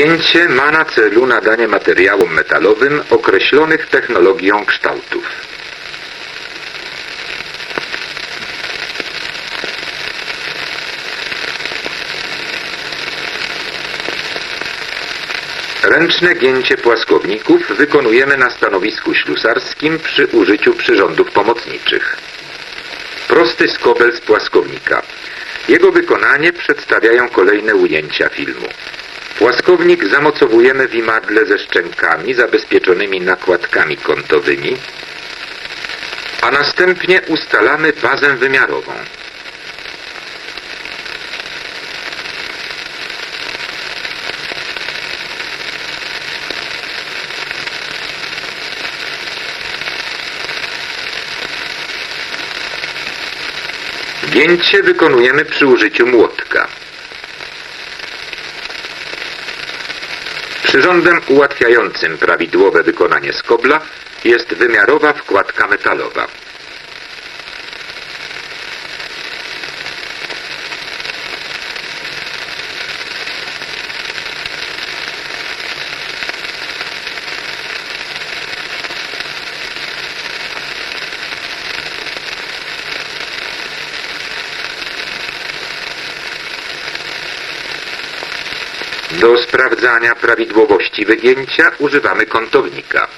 Gięcie ma na celu nadanie materiałom metalowym określonych technologią kształtów. Ręczne gięcie płaskowników wykonujemy na stanowisku ślusarskim przy użyciu przyrządów pomocniczych. Prosty skobel z płaskownika. Jego wykonanie przedstawiają kolejne ujęcia filmu. Płaskownik zamocowujemy w imadle ze szczękami zabezpieczonymi nakładkami kątowymi, a następnie ustalamy bazę wymiarową. Gięcie wykonujemy przy użyciu młotka. Przyrządem ułatwiającym prawidłowe wykonanie skobla jest wymiarowa wkładka metalowa. Do sprawdzania prawidłowości wygięcia używamy kątownika.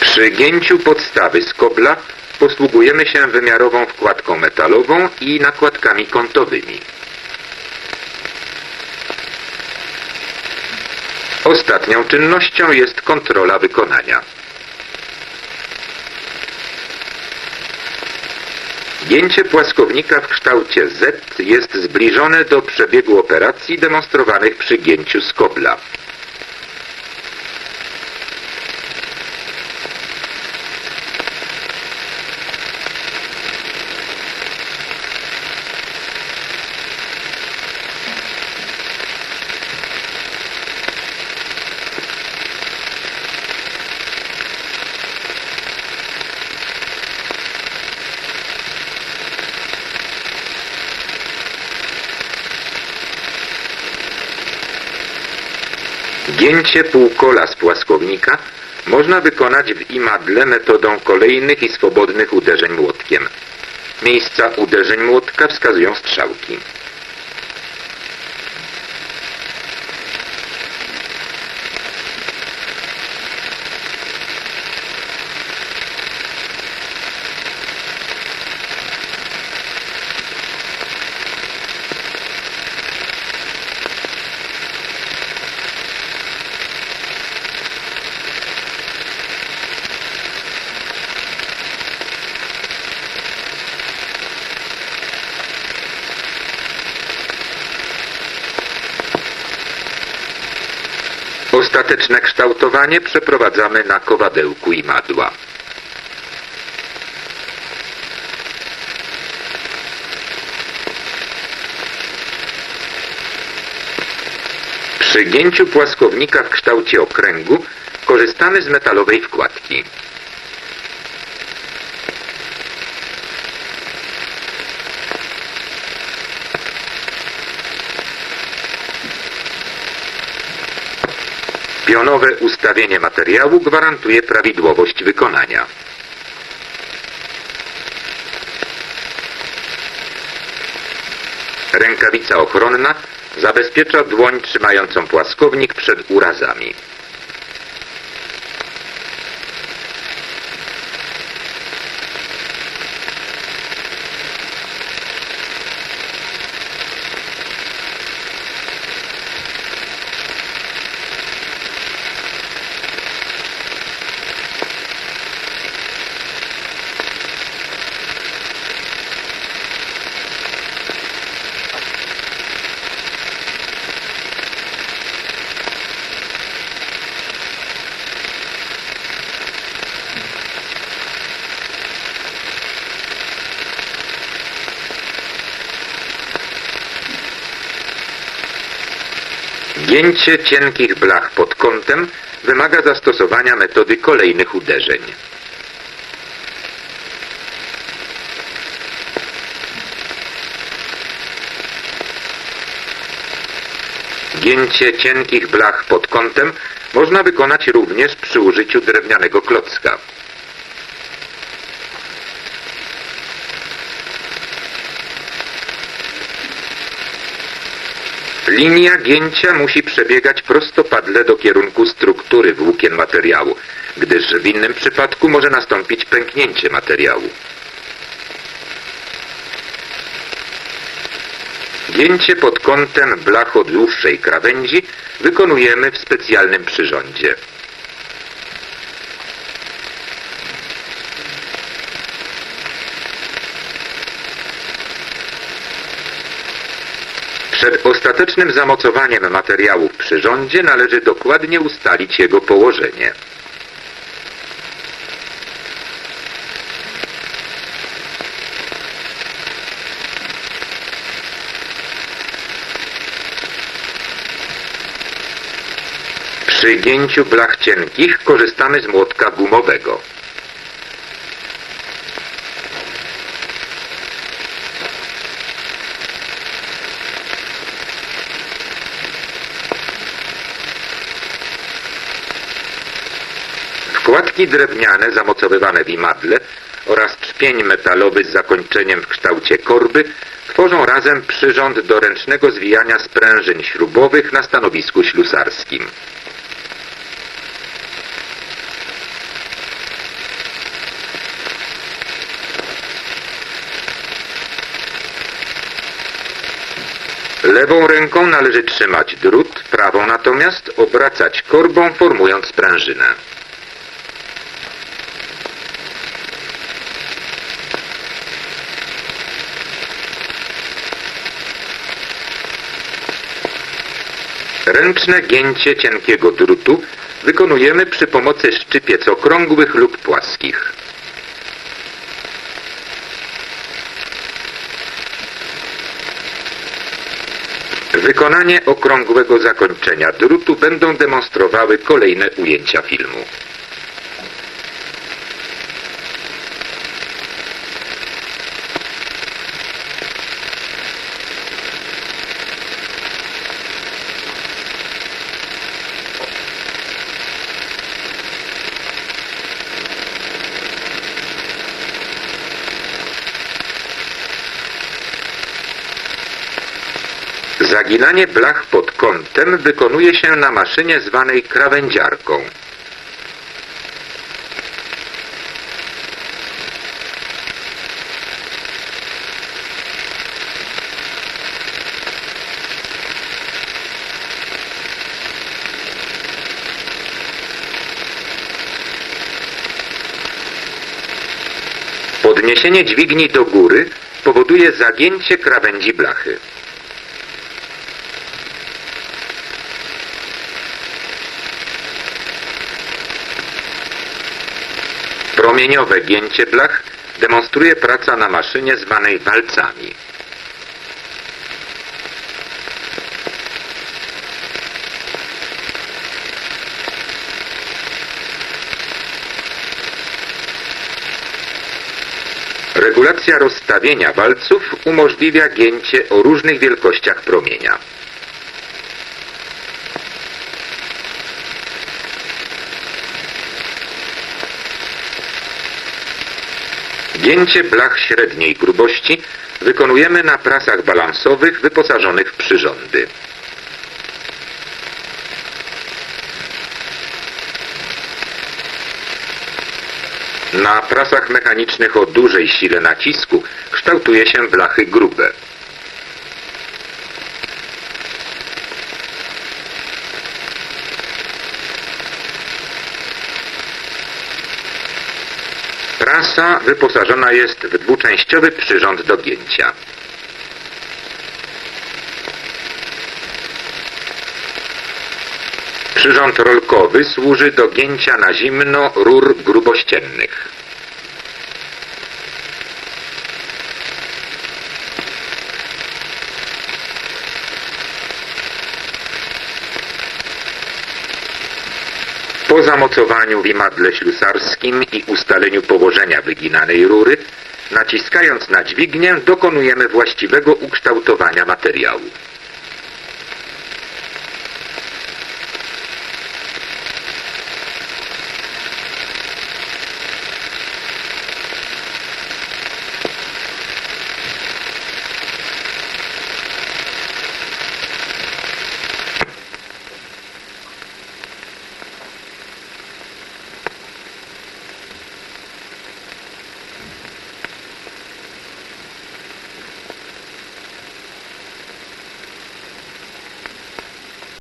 Przy gięciu podstawy skobla posługujemy się wymiarową wkładką metalową i nakładkami kątowymi. Ostatnią czynnością jest kontrola wykonania. Gięcie płaskownika w kształcie Z jest zbliżone do przebiegu operacji demonstrowanych przy gięciu skobla. Gięcie półkola z płaskownika można wykonać w imadle metodą kolejnych i swobodnych uderzeń młotkiem. Miejsca uderzeń młotka wskazują strzałki. Ostateczne kształtowanie przeprowadzamy na kowadełku imadła. Przy gięciu płaskownika w kształcie okręgu korzystamy z metalowej wkładki. Pionowe ustawienie materiału gwarantuje prawidłowość wykonania. Rękawica ochronna zabezpiecza dłoń trzymającą płaskownik przed urazami. Gięcie cienkich blach pod kątem wymaga zastosowania metody kolejnych uderzeń. Gięcie cienkich blach pod kątem można wykonać również przy użyciu drewnianego klocka. Linia gięcia musi przebiegać prostopadle do kierunku struktury włókien materiału, gdyż w innym przypadku może nastąpić pęknięcie materiału. Gięcie pod kątem blach o dłuższej krawędzi wykonujemy w specjalnym przyrządzie. Przed ostatecznym zamocowaniem materiału w przyrządzie należy dokładnie ustalić jego położenie. Przy gięciu blach cienkich korzystamy z młotka gumowego. Wkładki drewniane zamocowywane w imadle oraz czpień metalowy z zakończeniem w kształcie korby tworzą razem przyrząd do ręcznego zwijania sprężyn śrubowych na stanowisku ślusarskim. Lewą ręką należy trzymać drut, prawą natomiast obracać korbą formując sprężynę. Ręczne gięcie cienkiego drutu wykonujemy przy pomocy szczypiec okrągłych lub płaskich. Wykonanie okrągłego zakończenia drutu będą demonstrowały kolejne ujęcia filmu. Zaginanie blach pod kątem wykonuje się na maszynie zwanej krawędziarką. Podniesienie dźwigni do góry powoduje zagięcie krawędzi blachy. Promieniowe gięcie blach demonstruje praca na maszynie zwanej walcami. Regulacja rozstawienia walców umożliwia gięcie o różnych wielkościach promienia. Gięcie blach średniej grubości wykonujemy na prasach balansowych wyposażonych w przyrządy. Na prasach mechanicznych o dużej sile nacisku kształtuje się blachy grube. Prasa wyposażona jest w dwuczęściowy przyrząd do gięcia. Przyrząd rolkowy służy do gięcia na zimno rur grubościennych. Po zamocowaniu w imadle ślusarskim i ustaleniu położenia wyginanej rury, naciskając na dźwignię dokonujemy właściwego ukształtowania materiału.